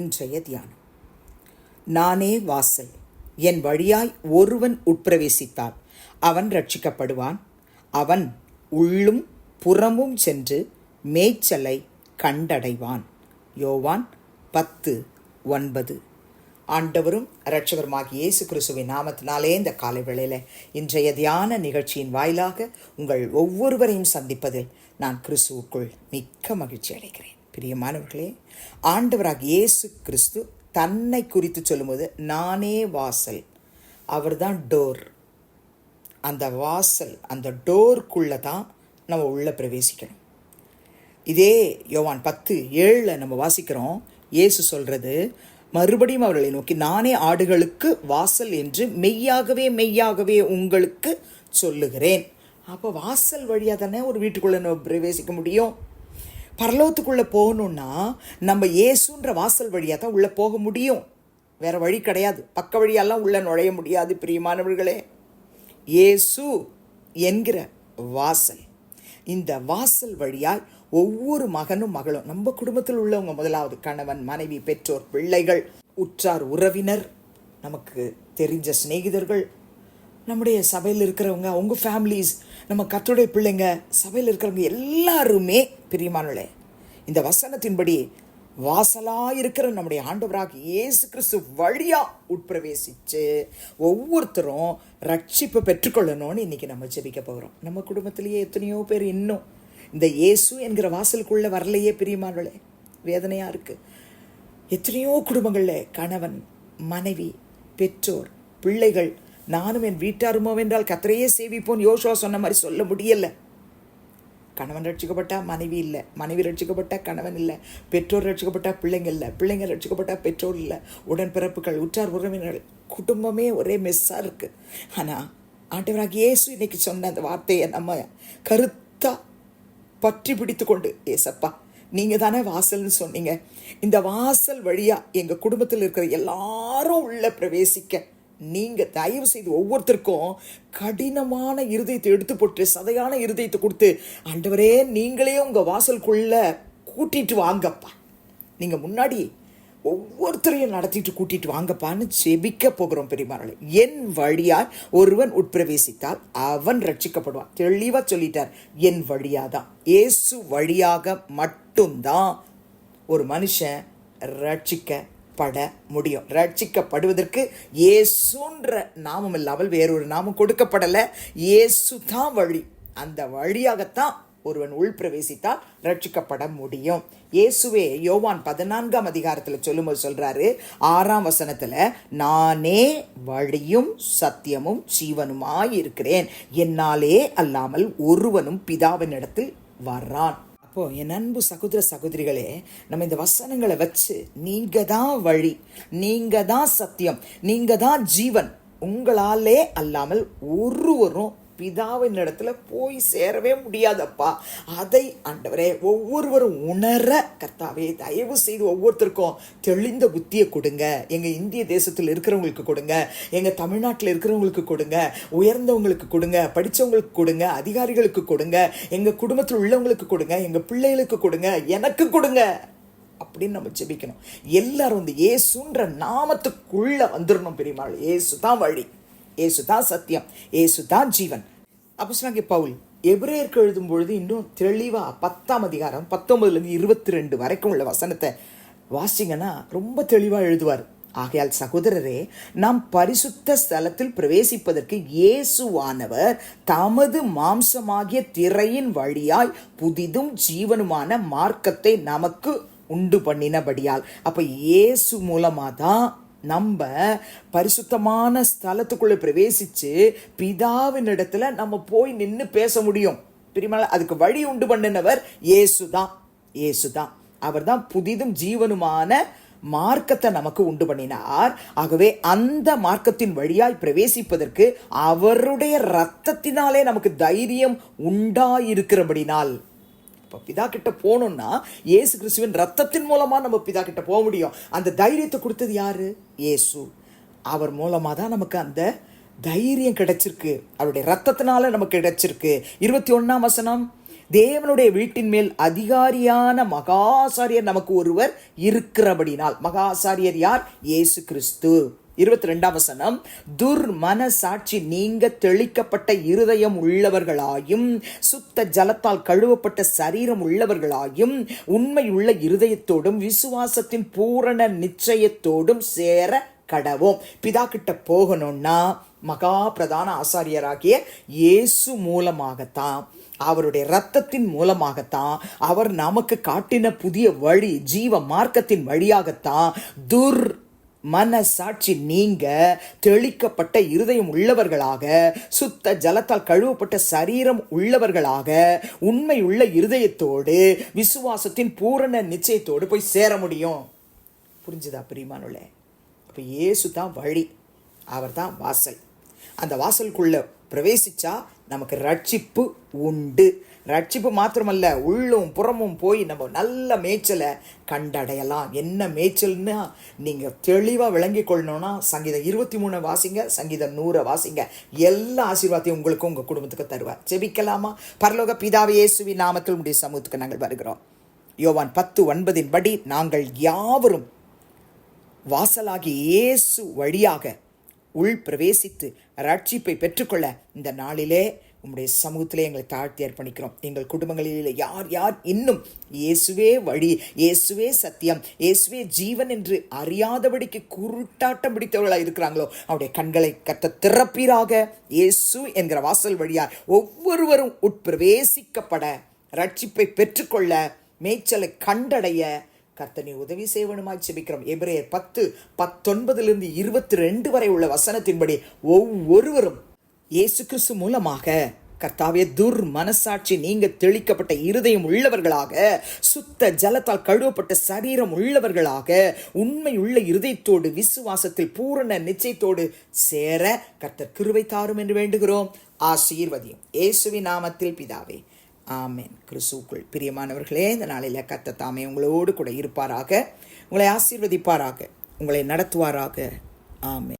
இன்றைய தியானம். நானே வாசல் என் வழியாய் ஒருவன் உட்பிரவேசித்தால் அவன் ரட்சிக்கப்படுவான் அவன் உள்ளும் புறமும் சென்று மேய்ச்சலை கண்டடைவான். யோவான் பத்து ஒன்பது. ஆண்டவரும் இரட்சகருமாகி இயேசு கிறிஸ்துவின் நாமத்தினாலே இந்த காலை வேளையில் இன்றைய தியான நிகழ்ச்சியின் வாயிலாக உங்கள் ஒவ்வொருவரையும் சந்திப்பதில் நான் கிறிஸ்துவுக்குள் மிக்க மகிழ்ச்சி அடைகிறேன். பிரியமானவர்களே ஆண்டவராக இயேசு கிறிஸ்து தன்னை குறித்து சொல்லும்போது நானே வாசல். அவர்தான் டோர். அந்த வாசல் அந்த டோர்க்குள்ளே தான் நம்ம உள்ளே பிரவேசிக்கணும். இதே யோவான் பத்து ஏழில் நம்ம வாசிக்கிறோம். இயேசு சொல்கிறது மறுபடியும் அவர்களை நோக்கி நானே ஆடுகளுக்கு வாசல் என்று மெய்யாகவே மெய்யாகவே உங்களுக்கு சொல்லுகிறேன். அப்போ வாசல் வழியாக தானே ஒரு வீட்டுக்குள்ளே நம்ம பிரவேசிக்க முடியும்? பரலோகத்துக்குள்ளே போகணுன்னா நம்ம இயேசுன்ற வாசல் வழியாக தான் உள்ளே போக முடியும். வேறு வழி கிடையாது. பக்க வழியெல்லாம் உள்ளே நுழைய முடியாது பிரியமானவர்களே. இயேசு என்கிற வாசல். இந்த வாசல் வழியால் ஒவ்வொரு மகனும் மகளும் நம்ம குடும்பத்தில் உள்ளவங்க முதலாவது கணவன் மனைவி பெற்றோர் பிள்ளைகள் உற்றார் உறவினர் நமக்கு தெரிஞ்ச சிநேகிதர்கள் நம்முடைய சபையில் இருக்கிறவங்க அவங்க ஃபேமிலிஸ் நம்ம கத்துடைய பிள்ளைங்க சபையில் இருக்கிறவங்க எல்லாருமே பிரியமானவளே இந்த வசனத்தின்படி வாசலாக இருக்கிற நம்முடைய ஆண்டவராக இயேசு கிறிஸ்து வழியா உட்பிரவேசித்து ஒவ்வொருத்தரும் ரட்சிப்பை பெற்றுக்கொள்ளணும்னு இன்னைக்கு நம்ம ஜெபிக்க போகிறோம் நம்ம குடும்பத்திலேயே எத்தனையோ பேர் இன்னும் இந்த இயேசு என்கிற வாசலுக்குள்ளே வரலையே பிரியமானவளே வேதனையாக இருக்குது எத்தனையோ குடும்பங்களில் கணவன் மனைவி பெற்றோர் பிள்ளைகள் நானும் என் வீட்டாருமோ என்றால் கத்தரையே சேவிப்போன்னு யோசுவா சொன்ன மாதிரி சொல்ல முடியலை. கணவன் ரட்சிக்கப்பட்டா மனைவி இல்லை மனைவி ரட்சிக்கப்பட்டா கணவன் இல்லை பெற்றோர் ரட்சிக்கப்பட்டா பிள்ளைங்க இல்லை பிள்ளைங்க ரட்சிக்கப்பட்டா பெற்றோர் இல்லை உடன்பிறப்புகள் உற்றார் உறவினர்கள் குடும்பமே ஒரே மெஸ்ஸாக இருக்குது ஆனால் ஆண்டவராக இயேசு இன்னைக்கு சொன்ன அந்த வார்த்தையை நம்ம கருத்தாக பற்றி பிடித்து கொண்டு ஏசப்பா நீங்கள் தானே வாசல்னு சொன்னீங்க. இந்த வாசல் வழியாக எங்கள் குடும்பத்தில் இருக்கிற எல்லாரும் உள்ள பிரவேசிக்க நீங்கள் தயவு செய்து ஒவ்வொருத்தருக்கும் கடினமான இருதயத்தை எடுத்து போட்டு சதையான இருதயத்தை கொடுத்து ஆண்டவரே நீங்களே உங்கள் வாசலுக்குள்ள கூட்டிட்டு வாங்கப்பா. நீங்கள் முன்னாடி ஒவ்வொருத்தரையும் நடத்திட்டு கூட்டிட்டு வாங்கப்பான்னு செபிக்க போகிறோம் பெரியமார்களே என் வழியார் ஒருவன் உட்பிரவேசித்தால் அவன் ரட்சிக்கப்படுவான். தெளிவாக சொல்லிட்டார் என் வழியாக தான் இயேசு வழியாக மட்டும்தான் ஒரு மனுஷன் ரட்சிக்க ரட்சிக்கப்பட முடியும். ரட்சிக்கப்படுவதற்கு இயேசுன்ற நாமம் இல்லாமல் வேறொரு நாமம் கொடுக்கப்படலை. இயேசு தான் வழி. அந்த வழியாகத்தான் ஒருவன் உள்பிரவேசித்தால் ரட்சிக்கப்பட முடியும். இயேசுவே யோவான் பதினான்காம் அதிகாரத்தில் சொல்லும்போது சொல்கிறாரு ஆறாம் வசனத்தில் நானே வழியும் சத்தியமும் ஜீவனுமாய் இருக்கிறேன் என்னாலே அல்லாமல் ஒருவனும் பிதாவின் இடத்தில் வர்றான். அப்போ என் அன்பு சகோதர சகோதரிகளே நம்ம இந்த வசனங்களை வச்சு நீங்க தான் வழி நீங்க தான் சத்தியம் நீங்க தான் ஜீவன் உங்களாலே அல்லாமல் ஒருவரும் பிதாவின் இடத்துல போய் சேரவே முடியாதப்பா. அதை ஆண்டவரே ஒவ்வொருவரும் உணர கர்த்தாவே தயவு செய்து ஒவ்வொருத்தருக்கும் தெளிந்த புத்தியை கொடுங்க. எங்கள் இந்திய தேசத்தில் இருக்கிறவங்களுக்கு கொடுங்க. எங்கள் தமிழ்நாட்டில் இருக்கிறவங்களுக்கு கொடுங்க. உயர்ந்தவங்களுக்கு கொடுங்க. படித்தவங்களுக்கு கொடுங்க. அதிகாரிகளுக்கு கொடுங்க. எங்கள் குடும்பத்தில் உள்ளவங்களுக்கு கொடுங்க. எங்கள் பிள்ளைகளுக்கு கொடுங்க. எனக்கு கொடுங்க. அப்படின்னு நம்ம ஜெபிக்கணும். எல்லாரும் வந்து ஏசுன்ற நாமத்துக்குள்ள வந்துடணும் பெரியமாள். ஏசு தான் வழி. ஏசுதான் சத்தியம் ஏசுதான் ஜீவன். அப்போ சொன்னாங்க பவுல் எபிரேயருக்கு எழுதும் பொழுது இன்னும் தெளிவாக பத்தாம் அதிகாரம் பத்தொன்பதுலேருந்து இருபத்தி ரெண்டு வரைக்கும் உள்ள வசனத்தை வாசிங்கன்னா ரொம்ப தெளிவாக எழுதுவார். ஆகையால் சகோதரரே நாம் பரிசுத்த ஸ்தலத்தில் பிரவேசிப்பதற்கு இயேசுவானவர் தமது மாம்சமாகிய திரையின் வழியாய் புதிதும் ஜீவனுமான மார்க்கத்தை நமக்கு உண்டு பண்ணினபடியால் அப்போ இயேசு மூலமாக தான் நம்ம பரிசுத்தமான ஸ்தலத்துக்குள்ளே பிரவேசித்து பிதாவின் இடத்துல நம்ம போய் நின்று பேச முடியும். பிரிமல அதுக்கு வழி உண்டு பண்ணினவர் இயேசு தான் இயேசு தான் அவர் தான் புதிதும் ஜீவனுமான மார்க்கத்தை நமக்கு உண்டு பண்ணினார். ஆகவே அந்த மார்க்கத்தின் வழியாய் பிரவேசிப்பதற்கு அவருடைய ரத்தத்தினாலே நமக்கு தைரியம் உண்டாயிருக்கிறபடினால். இப்போ பிதா கிட்ட போகணும்னா ஏசு கிறிஸ்துவின் ரத்தத்தின் மூலமாக நம்ம பிதா கிட்ட போக முடியும். அந்த தைரியத்தை கொடுத்தது யாரு? ஏசு அவர் மூலமாக தான் நமக்கு அந்த தைரியம் கிடைச்சிருக்கு. அவருடைய ரத்தத்தினால நமக்கு கிடைச்சிருக்கு. இருபத்தி ஒன்றாம் வசனம் தேவனுடைய வீட்டின் மேல் அதிகாரியான மகாசாரியர் நமக்கு ஒருவர் இருக்கிறபடினால். மகாசாரியர் யார்? இயேசு கிறிஸ்து இருபத்தி ரெண்டாம் வசனம் துர்மன சாட்சி நீங்க தெளிக்கப்பட்ட இருதயம் உள்ளவர்களாயும் சுத்த ஜலத்தால் கழுவப்பட்ட சரீரம் உள்ளவர்களாயும் உண்மையுள்ள இருதயத்தோடும் விசுவாசத்தின் பூரண நிச்சயத்தோடும் சேர கடவோம். பிதா கிட்ட போகணும்னா மகா பிரதான ஆசாரியராகிய இயேசு மூலமாகத்தான் அவருடைய ரத்தத்தின் மூலமாகத்தான் அவர் நமக்கு காட்டின புதிய வழி ஜீவ மார்க்கத்தின் வழியாகத்தான் துர் மனசாட்சி நீங்க தெளிக்கப்பட்ட இருதயம் உள்ளவர்களாக சுத்த ஜலத்தால் கழுவப்பட்ட சரீரம் உள்ளவர்களாக உண்மையுள்ள இருதயத்தோடு விசுவாசத்தின் பூரண நிச்சயத்தோடு போய் சேர முடியும். புரிஞ்சுதா பிரியமானுள்ளே அப்போ இயேசு தான் வழி அவர் தான் வாசல். அந்த வாசலுக்குள்ளே பிரவேசிச்சா நமக்கு ரட்சிப்பு உண்டு. ரட்சிப்பு மாத்திரமல்ல உள்ளும் புறமும் போய் நம்ம நல்ல மேய்ச்சலை கண்டடையலாம். என்ன மேய்ச்சல்னா நீங்கள் தெளிவாக விளங்கி கொள்ளணும்னா சங்கீதம் இருபத்தி மூணு வாசிங்க சங்கீதம் நூறை வாசிங்க. எல்லா ஆசீர்வாதத்தையும் உங்களுக்கும் உங்கள் குடும்பத்துக்கு தருவார். ஜெபிக்கலாமா? பரலோக பிதாவை இயேசுவி நாமத்தில் உடைய சமூகத்துக்கு நாங்கள் வருகிறோம். யோவான் பத்து ஒன்பதின் படி நாங்கள் யாவரும் வாசலாகி இயேசு வழியாக உள் பிரவேசித்து ரட்சிப்பை பெற்றுக்கொள்ள இந்த நாளிலே உம்முடைய சமூகத்திலே எங்களை தாழ்த்தி அர்ப்பணிக்கிறோம். எங்கள் குடும்பங்களில் யார் யார் இன்னும் இயேசுவே வழி இயேசுவே சத்தியம் இயேசுவே ஜீவன் என்று அறியாதபடிக்கு குருட்டாட்டம் பிடித்தவர்களாக இருக்கிறாங்களோ அவருடைய கண்களை கத்த திறப்பீராக. இயேசு என்கிற வாசல் வழியார் ஒவ்வொருவரும் உட்பிரவேசிக்கப்பட ரட்சிப்பை பெற்றுக்கொள்ள மேய்ச்சலை கண்டடைய கர்த்தனை உதவி செய்வனுமாய் செபிக்கிறோம் எபிரேயர் பத்து பத்தொன்பதிலிருந்து இருபத்தி ரெண்டு வரை உள்ள வசனத்தின்படி ஒவ்வொருவரும் இயேசு கிறிஸ்து மூலமாக கர்த்தாவே துர் மனசாட்சி நீங்க தெளிக்கப்பட்ட இருதயம் உள்ளவர்களாக சுத்த ஜலத்தால் கழுவப்பட்ட சரீரம் உள்ளவர்களாக உண்மை உள்ள இருதயத்தோடு விசுவாசத்தில் பூரண நிச்சயத்தோடு சேர கர்த்தர் கிருவை தாரும் என்று வேண்டுகிறோம். ஆசீர்வதியும். இயேசுவின் நாமத்தில் பிதாவே ஆமேன். கிறிஸ்துக்குள் பிரியமானவர்களே இந்த நாளில் கத்த தாமே உங்களோடு கூட இருப்பாராக உங்களை ஆசீர்வதிப்பாராக உங்களை நடத்துவாராக. ஆமேன்.